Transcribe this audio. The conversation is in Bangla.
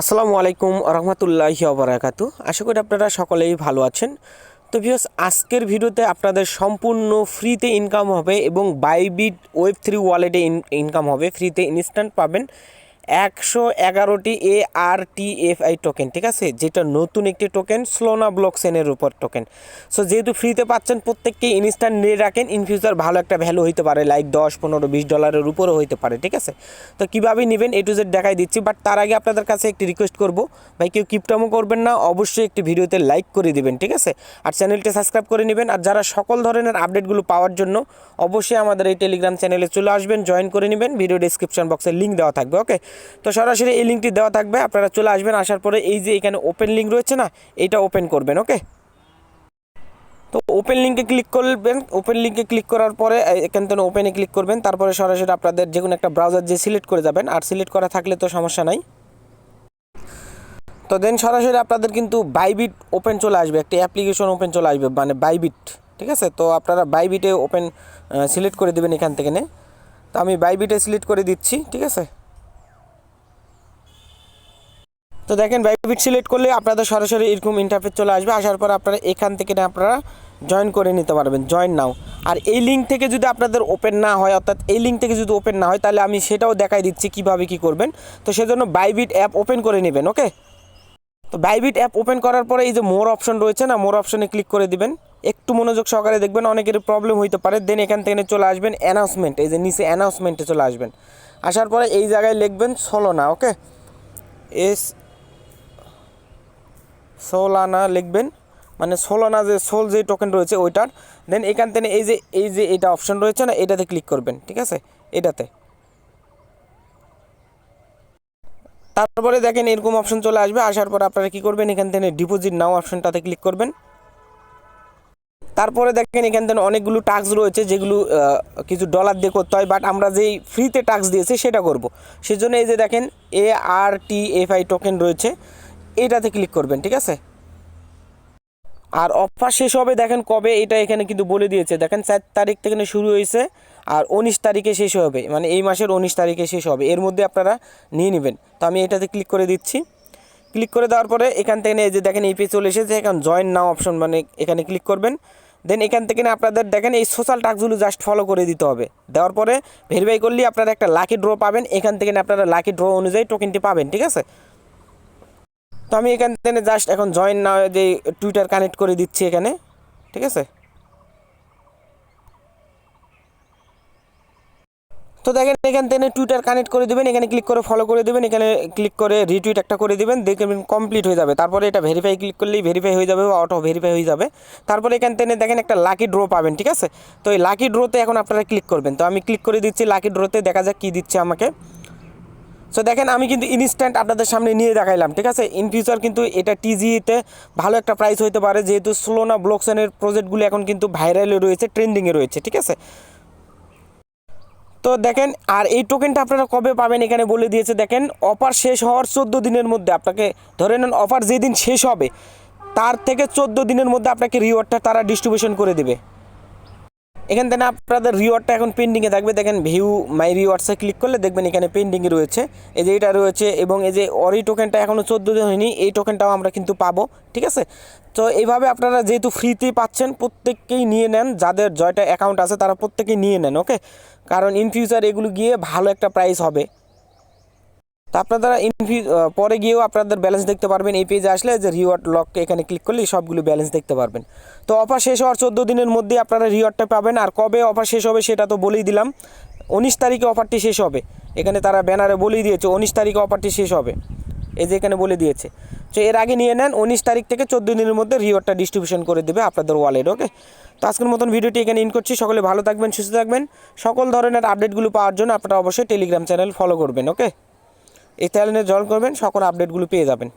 আসসালামু আলাইকুম রহমতুল্লাহি অবরাকাতু আশা করি আপনারা সকলেই ভালো আছেন। তো ভিউস আজকের ভিডিওতে আপনাদের সম্পূর্ণ ফ্রিতে ইনকাম হবে এবং বাইবিট ওয়েব থ্রি ওয়ালেটে ইনকাম হবে। ফ্রিতে ইনস্ট্যান্ট পাবেন। একশো এগারোটি A R T F I token ঠিক আছে? যেটা নতুন একটি টোকেন স্লোনা ব্লক সেনের উপর টোকেন সো যেহেতু ফ্রিতে পাচ্ছেন, প্রত্যেককে ইনস্ট্যান্ট নিয়ে রাখেন। ইন ফিউচার ভালো একটা ভ্যালু হইতে পারে লাইক দশ, পনেরো, বিশ ডলারের উপরও হইতে পারে, ঠিক আছে? তো কীভাবে নেবেন এ টু জেড দেখাই দিচ্ছি বাট তার আগে আপনাদের কাছে একটি রিকোয়েস্ট করব। ভাই, কেউ কিপটামো করবেন না, অবশ্যই একটি ভিডিওতে লাইক করে দিবেন, ঠিক আছে? আর চ্যানেলটি সাবস্ক্রাইব করে নেবেন। আর যারা সকল ধরনের আপডেটগুলো পাওয়ার জন্য, অবশ্যই আমাদের এই টেলিগ্রাম চ্যানেলে চলে আসবেন জয়েন করে নেবেন। ভিডিও ডিসক্রিপশন বক্সে লিঙ্ক দেওয়া থাকবে ওকে তো সরাসরি এই লিঙ্কটি দেওয়া থাকবে, আপনারা চলে আসবেন, আসার পরে এই যে এখানে ওপেন লিঙ্ক রয়েছে না এইটা ওপেন করবেন ওকে তো ওপেন লিঙ্কে ক্লিক করবেন ওপেন লিঙ্কে ক্লিক করার পরে এখান থেকে ওপেনে ক্লিক করবেন, তারপরে সরাসরি আপনাদের যে কোনো একটা ব্রাউজার যে সিলেক্ট করে যাবেন, আর সিলেক্ট করা থাকলে তো সমস্যা নাই। তো দেন সরাসরি আপনাদের কিন্তু বাইবিট ওপেন চলে আসবে, একটি অ্যাপ্লিকেশন ওপেন চলে আসবে মানে বাইবিট ঠিক আছে? তো আপনারা বাইবিটে ওপেন সিলেক্ট করে দেবেন এখান থেকে নে। তো আমি বাইবিটে সিলেক্ট করে দিচ্ছি, ঠিক আছে? তো দেখেন বাইবিট সিলেক্ট করলে আপনাদের সরাসরি এরকম ইন্টারফেস চলে আসবে। আসার পর আপনারা এখান থেকে আপনারা জয়েন করে নিতে পারবেন। জয়েন নাও আর এই লিঙ্ক থেকে যদি আপনাদের ওপেন না হয়, অর্থাৎ এই লিঙ্ক থেকে যদি ওপেন না হয়, তাহলে আমি সেটাও দেখাই দিচ্ছি কীভাবে কি করবেন। তো সেজন্য বাইবিট অ্যাপ ওপেন করে নেবেন ওকে তো বাইবিট অ্যাপ ওপেন করার পরে এই যে মোর অপশন রয়েছে না মোর অপশনে ক্লিক করে দিবেন। একটু মনোযোগ সহকারে দেখবেন অনেকের প্রবলেম হইতে পারে। দেন এখান থেকে চলে আসবেন অ্যানাউন্সমেন্ট এই যে নিচে অ্যানাউন্সমেন্টে চলে আসবেন। আসার পরে এই জায়গায় লিখবেন সোলোনা ওকে এস সোলানা লিখবেন। মানে সোলানা যে সোল যে টোকেন রয়েছে ওইটার। দেন এখান থেকে এই যে এই যে এটা অপশন রয়েছে না, এটাতে ক্লিক করবেন, ঠিক আছে? এটাতে। তারপরে দেখেন এরকম অপশন চলে আসবে, আসার পর আপনারা কি করবেন? এখান থেকে ডিপোজিট নাও অপশনটাতে ক্লিক করবেন। তারপরে দেখেন এখান থেকে অনেকগুলো টাস্ক রয়েছে, যেগুলো কিছু ডলার দিয়ে করতে হয় বাট আমরা যেই ফ্রিতে টাস্ক দিয়েছি সেটা করব। সেজন্য এই যে দেখেন A R T F I token রয়েছে। এটাতে ক্লিক করবেন, ঠিক আছে? আর অফার শেষ হবে, দেখেন কবে, এটা এখানে কিন্তু বলে দিয়েছে। দেখেন, চার তারিখ থেকে শুরু হয়েছে আর উনিশ তারিখে শেষ হবে মানে এই মাসের উনিশ তারিখে শেষ হবে। এর মধ্যে আপনারা নিয়ে নেবেন। তো আমি এটাতে ক্লিক করে দিচ্ছি। ক্লিক করে দেওয়ার পরে এখান থেকে এই যে দেখেন, এই পেজ চলে এসেছে, এখন জয়েন নাও অপশন মানে এখানে ক্লিক করবেন। দেন এখান থেকে আপনাদের, দেখেন, এই সোশ্যাল টাস্কগুলো জাস্ট ফলো করে দিতে হবে। দেওয়ার পরে ভেরিফাই করলে আপনারা একটা লাকি ড্র পাবেন। এখান থেকে আপনারা লাকি ড্র অনুযায়ী টোকেনটি পাবেন, ঠিক আছে? তো আমি এখান থেকে জাস্ট এখন জয়েন না যে টুইটার কানেক্ট করে দিচ্ছি এখানে, ঠিক আছে? তো দেখেন এখান থেকে টুইটার কানেক্ট করে দেবেন, এখানে ক্লিক করে ফলো করে দেবেন, এখানে ক্লিক করে রিটুইট একটা করে দেবেন দেখবেন কমপ্লিট হয়ে যাবে। তারপরে এটা ভেরিফাই ক্লিক করলেই ভেরিফাই হয়ে যাবে বা অটো ভেরিফাই হয়ে যাবে। তারপরে এখান থেকে দেখেন একটা লাকি ড্র পাবেন, ঠিক আছে? তো এই লাকি ড্রোতে এখন আপনারা ক্লিক করবেন। তো আমি ক্লিক করে দিচ্ছি লাকি ড্রোতে দেখা যাক কী দিচ্ছে আমাকে। সো দেখেন, আমি কিন্তু ইনস্ট্যান্ট আপনাদের সামনে নিয়ে দেখাইলাম, ঠিক আছে? ইন ফিউচার কিন্তু এটা টিজিতে ভালো একটা প্রাইস হতে পারে, যেহেতু স্লোনা ব্লকসেনের প্রজেক্টগুলো এখন কিন্তু ভাইরালে রয়েছে ট্রেন্ডিংয়ে রয়েছে, ঠিক আছে? তো দেখেন, আর এই টোকেনটা আপনারা কবে পাবেন এখানে বলে দিয়েছে, দেখেন অফার শেষ হওয়ার চোদ্দ দিনের মধ্যে আপনাকে ধরে নেন অফার যেদিন শেষ হবে, তার থেকে চোদ্দ দিনের মধ্যে আপনাকে রিওয়ার্ডটা তারা ডিস্ট্রিবিউশন করে দেবে। এখান থেকে আপনাদের রিওয়ার্ডটা এখন পেন্ডিংয়ে থাকবে। দেখেন ভিউ মাই রিওয়ার্ডসে ক্লিক করলে দেখবেন এখানে পেন্ডিংয়ে রয়েছে। এই যে এটা রয়েছে এবং এই যে অরি টোকেনটা এখনও চোদ্দ দিন হয়নি, এই টোকেনটাও আমরা কিন্তু পাবো, ঠিক আছে? তো এইভাবে আপনারা যেহেতু ফ্রিতে পাচ্ছেন, প্রত্যেককেই নিয়ে নেন। যাদের জয়টা অ্যাকাউন্ট আছে, তারা প্রত্যেকেই নিয়ে নেন ওকে কারণ ইন ফিউচার এগুলো গিয়ে ভালো একটা প্রাইস হবে। তো আপনারা ইনফি পরে গিয়েও আপনাদের ব্যালেন্স দেখতে পারবেন। এই পেজে আসলে যে রিওয়ার্ড লক এখানে ক্লিক করলে সবগুলো ব্যালেন্স দেখতে পারবেন। তো অফার শেষ হওয়ার চোদ্দ দিনের মধ্যে আপনারা রিওয়ার্ডটা পাবেন। আর কবে অফার শেষ হবে সেটা তো বলেই দিলাম। উনিশ তারিখে অফারটি শেষ হবে। এখানে তারা ব্যানারে বলেই দিয়েছে, উনিশ তারিখে অফারটি শেষ হবে। এই যে এখানে বলে দিয়েছে। তো এর আগে নিয়ে নেন, উনিশ তারিখ থেকে চোদ্দ দিনের মধ্যে রিওয়ার্ডটা ডিস্ট্রিবিউশন করে দেবে আপনাদের ওয়ালেট ওকে তো আজকের মতন ভিডিওটি এখানে ইন করছি। সকলে ভালো থাকবেন, সুস্থ থাকবেন। সকল ধরনের আপডেটগুলো পাওয়ার জন্য আপনারা অবশ্যই টেলিগ্রাম চ্যানেল ফলো করবেন ওকে এই চ্যানেলে জয়েন করবেন সকল আপডেটগুলো পেয়ে যাবেন।